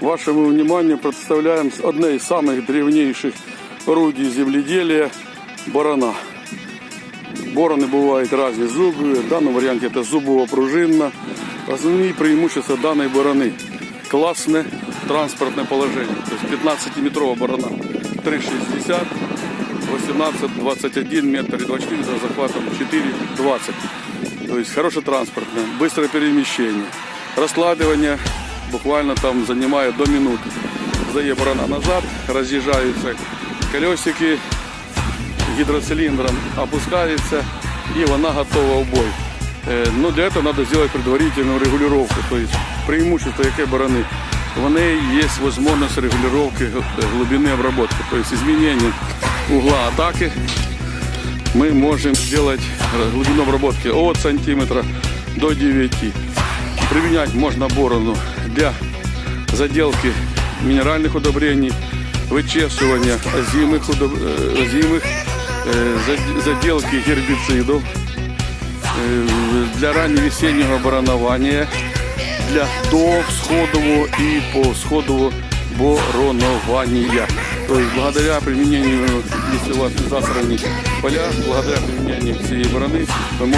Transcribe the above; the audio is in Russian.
Вашему вниманию представляем одне из самых древнейших орудий земледелия – барана. Бороны бывают разные зубы. В данном варианте это зубово-пружинно. Основные преимущества данной бороны – классное транспортное положение. То есть 15-метровая борона 3,60, 18-21 метр и 24 за захватом 4,20. То есть хорошее транспортное, быстрое перемещение. Раскладывание буквально там занимает до минуты. Задає барана назад, разъезжаются колесики гидроцилиндром, опускается и она готова в бой. Е, Ну, для этого надо сделать предварительную регулировку. То есть преимущество яке барани. В ней есть возможность регулировки г- глубины обработки. То есть изменение угла атаки мы можем сделать э, глубину обработки от сантиметра до 9. Применять можно борону для заделки минеральных удобрений, вычесывания озимых, удоб- э, озимых э, зад- заделки гербицидов, э, для ранневесеннего баранования, для досходового и посходового боронования. То есть благодаря применению, если у вас не засрані поля, благодаря применению цієї борони, ви